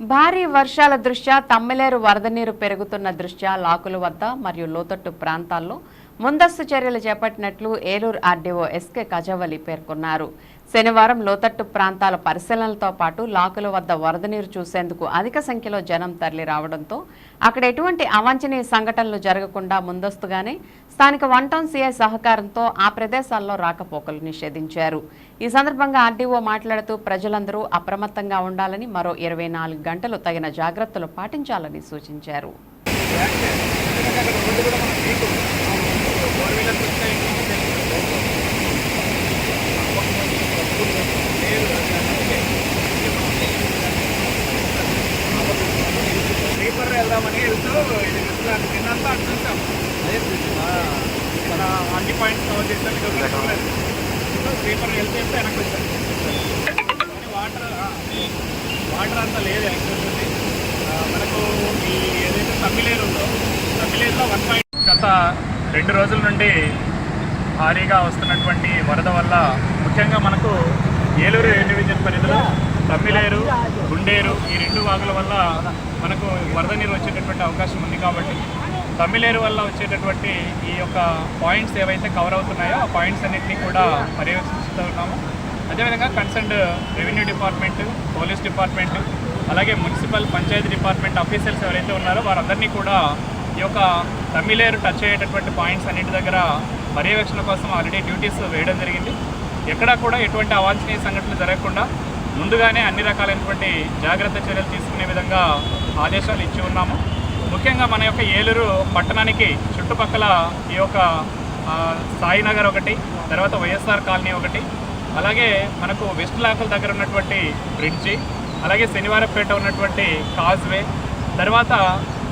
భారీ వర్షాల దృష్ట్యా తమ్మిలేరు వరద నీరు పెరుగుతున్న దృష్ట్యా లాకుల వద్ద మరియు లోతట్టు ప్రాంతాల్లో ముందస్తు చర్యలు చేపట్టినట్లు ఏలూరు ఆర్డీఓ ఎస్కే కజవలి పేర్కొన్నారు. శనివారం లోతట్టు ప్రాంతాల పరిశీలనలతో పాటు లాకుల వద్ద వరద నీరు చూసేందుకు అధిక సంఖ్యలో జనం తరలి రావడంతో అక్కడ ఎటువంటి అవాంఛనీయ సంఘటనలు జరగకుండా ముందస్తుగానే స్థానిక వన్ టౌన్ సీఐ సహకారంతో ఆ ప్రదేశాల్లో రాకపోకలు నిషేధించారు. ఈ సందర్భంగా ఆర్డీఓ మాట్లాడుతూ ప్రజలందరూ అప్రమత్తంగా ఉండాలని మరో ఇరవై నాలుగు గంటలు తగిన జాగ్రత్తలు పాటించాలని సూచించారు. స్లీపర్ వెళ్దామని వెళ్తూ ఇది వెళ్తున్నాను నిన్నంతా అటు చూసాం అదే మన అన్ని పాయింట్స్ కవర్ చేసాం ఇది స్లీపర్ వెళ్తే వెళ్తే వెనక్కి వచ్చాను వాటర్ వాటర్ అంతా లేదు యాక్చువల్లీ మనకు ఈ ఏదైతే తమిళేరు ఉందో తమిళేరులో వన్ పాయింట్ గత రెండు రోజుల నుండి భారీగా వస్తున్నటువంటి వరద వల్ల ముఖ్యంగా మనకు ఏలూరు డివిజన్ పరిధిలో తమ్మిలేరు గుండేరు ఈ రెండు వాగుల వల్ల మనకు వరద నీరు వచ్చేటటువంటి అవకాశం ఉంది కాబట్టి తమ్మిలేరు వల్ల వచ్చేటటువంటి ఈ యొక్క పాయింట్స్ ఏవైతే కవర్ అవుతున్నాయో ఆ పాయింట్స్ అన్నింటినీ కూడా పర్యవేక్షిస్తున్నాము అదేవిధంగా concerned revenue department police department అలాగే మున్సిపల్ పంచాయతీ డిపార్ట్మెంట్ ఆఫీసర్స్ ఎవరైతే ఉన్నారో వారందరినీ కూడా ఈ యొక్క తమిళేరు టచ్ అయ్యేటటువంటి పాయింట్స్ అన్నింటి దగ్గర పర్యవేక్షణ కోసం ఆల్రెడీ డ్యూటీస్ వేయడం జరిగింది. ఎక్కడా కూడా ఎటువంటి అవాంఛనీయ సంఘటనలు జరగకుండా ముందుగానే అన్ని రకాలైనటువంటి జాగ్రత్త చర్యలు తీసుకునే విధంగా ఆదేశాలు ఇచ్చి ఉన్నాము. ముఖ్యంగా మన యొక్క ఏలూరు పట్టణానికి చుట్టుపక్కల ఈ యొక్క సాయినగర్ ఒకటి తర్వాత వైఎస్ఆర్ కాలనీ ఒకటి అలాగే మనకు వెస్ట్ లాకల్ దగ్గర ఉన్నటువంటి బ్రిడ్జి అలాగే శనివారపేట ఉన్నటువంటి కాజ్వే తర్వాత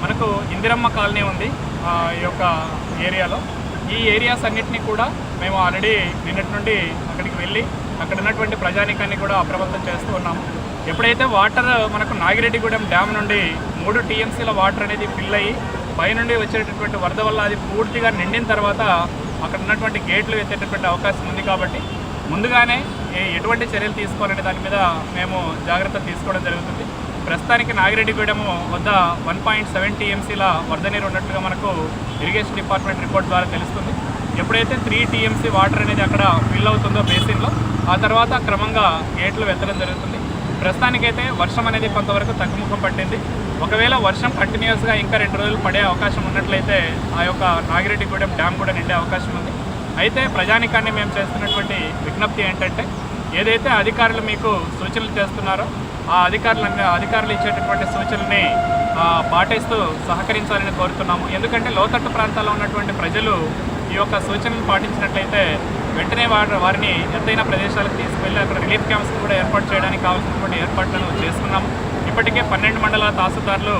మనకు ఇందిరమ్మ కాలనీ ఉంది ఈ యొక్క ఏరియాలో. ఈ ఏరియాస్ అన్నిటినీ కూడా మేము ఆల్రెడీ నిన్నటి నుండి అక్కడికి వెళ్ళి అక్కడ ఉన్నటువంటి ప్రజానికాన్ని కూడా అప్రమత్తం చేస్తూ ఉన్నాము. ఎప్పుడైతే వాటర్ మనకు నాగిరెడ్డిగూడెం డ్యామ్ నుండి మూడు టీఎంసీల వాటర్ అనేది ఫిల్ అయ్యి పైనుండి వచ్చేటటువంటి వరద వల్ల అది పూర్తిగా నిండిన తర్వాత అక్కడ ఉన్నటువంటి గేట్లు ఎత్తేటటువంటి అవకాశం ఉంది కాబట్టి ముందుగానే ఏ- ఎటువంటి చర్యలు తీసుకోవాలనే దాని మీద మేము జాగ్రత్త తీసుకోవడం జరుగుతుంది. ప్రస్తుతానికి నాగిరెడ్డిగూడెం వద్ద వన్ పాయింట్ సెవెన్ టీఎంసీల వరద నీరు ఉన్నట్టుగా మనకు ఇరిగేషన్ డిపార్ట్మెంట్ రిపోర్ట్ ద్వారా తెలుస్తుంది. ఎప్పుడైతే త్రీ టీఎంసీ వాటర్ అనేది అక్కడ ఫిల్ అవుతుందో బేసిన్లో ఆ తర్వాత క్రమంగా గేట్లు వెత్తడం జరుగుతుంది. ప్రస్తుతానికైతే వర్షం అనేది కొంతవరకు తగ్గుముఖం పట్టింది. ఒకవేళ వర్షం కంటిన్యూస్గా ఇంకా రెండు రోజులు పడే అవకాశం ఉన్నట్లయితే ఆ యొక్క నాగిరెడ్డిగూడెం డ్యామ్ కూడా నిండే అవకాశం ఉంది. అయితే ప్రజానికాన్ని మేము చేస్తున్నటువంటి విజ్ఞప్తి ఏంటంటే ఏదైతే అధికారులు మీకు సూచనలు చేస్తున్నారో ఆ అధికారులంగా అధికారులు ఇచ్చేటటువంటి సూచనల్ని పాటిస్తూ సహకరించాలని కోరుతున్నాము. ఎందుకంటే లోతట్టు ప్రాంతాల్లో ఉన్నటువంటి ప్రజలు ఈ యొక్క సూచనలు పాటించినట్లయితే వెంటనే వారి వారిని ఎత్తైన ప్రదేశాలకు తీసుకువెళ్ళి అక్కడ రిలీఫ్ క్యాంప్స్ కూడా ఏర్పాటు చేయడానికి కావాల్సినటువంటి ఏర్పాట్లను చేసుకున్నాము ఇప్పటికే పన్నెండు మండల తహసీల్దార్లు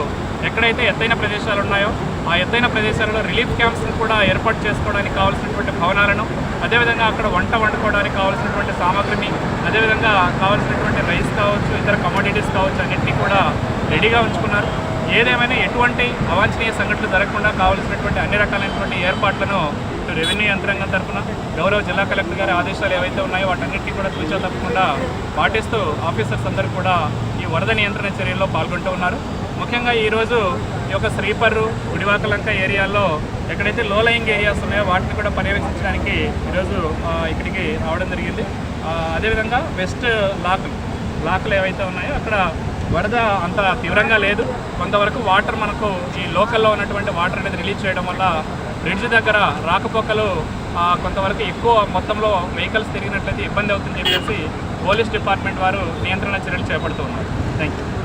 ఎక్కడైతే ఎత్తైన ప్రదేశాలు ఉన్నాయో ఆ ఎత్తైన ప్రదేశాలలో రిలీఫ్ క్యాంప్స్ను కూడా ఏర్పాటు చేసుకోవడానికి కావాల్సినటువంటి భవనాలను అదేవిధంగా అక్కడ వంట వండుకోవడానికి కావాల్సినటువంటి సామాగ్రిని అదేవిధంగా కావాల్సినటువంటి రైస్ కావచ్చు ఇతర కమోడిటీస్ కావచ్చు అన్నింటినీ కూడా రెడీగా ఉంచుకున్నారు. ఏదేమైనా ఎటువంటి అవాంఛనీయ సంఘటనలు జరగకుండా కావాల్సినటువంటి అన్ని రకాలైనటువంటి ఏర్పాట్లను రెవెన్యూ యంత్రాంగం తరఫున గౌరవ జిల్లా కలెక్టర్ గారి ఆదేశాలు ఏవైతే ఉన్నాయో వాటన్నిటిని కూడా తూచా తప్పకుండా పాటిస్తూ ఆఫీసర్స్ అందరూ కూడా ఈ వరద నియంత్రణ చర్యల్లో పాల్గొంటూ ఉన్నారు. ముఖ్యంగా ఈరోజు ఈ యొక్క శ్రీపర్రు గుడివాకలంక ఏరియాలో ఎక్కడైతే లో లయింగ్ ఏరియాస్ ఉన్నాయో వాటిని కూడా పర్యవేక్షించడానికి ఈరోజు ఇక్కడికి రావడం జరిగింది. అదేవిధంగా వెస్ట్ లాకులు లాకులు ఏవైతే ఉన్నాయో అక్కడ వరద అంత తీవ్రంగా లేదు. కొంతవరకు వాటర్ మనకు ఈ లోకల్లో ఉన్నటువంటి వాటర్ అనేది రిలీజ్ చేయడం వల్ల బ్రిడ్జ్ దగ్గర రాకపోకలు కొంతవరకు ఎక్కువ మొత్తంలో వెహికల్స్ తిరిగినట్లయితే ఇబ్బంది అవుతుందని చెప్పేసి పోలీస్ డిపార్ట్మెంట్ వారు నియంత్రణ చర్యలు చేపడుతూ ఉన్నారు. Thank you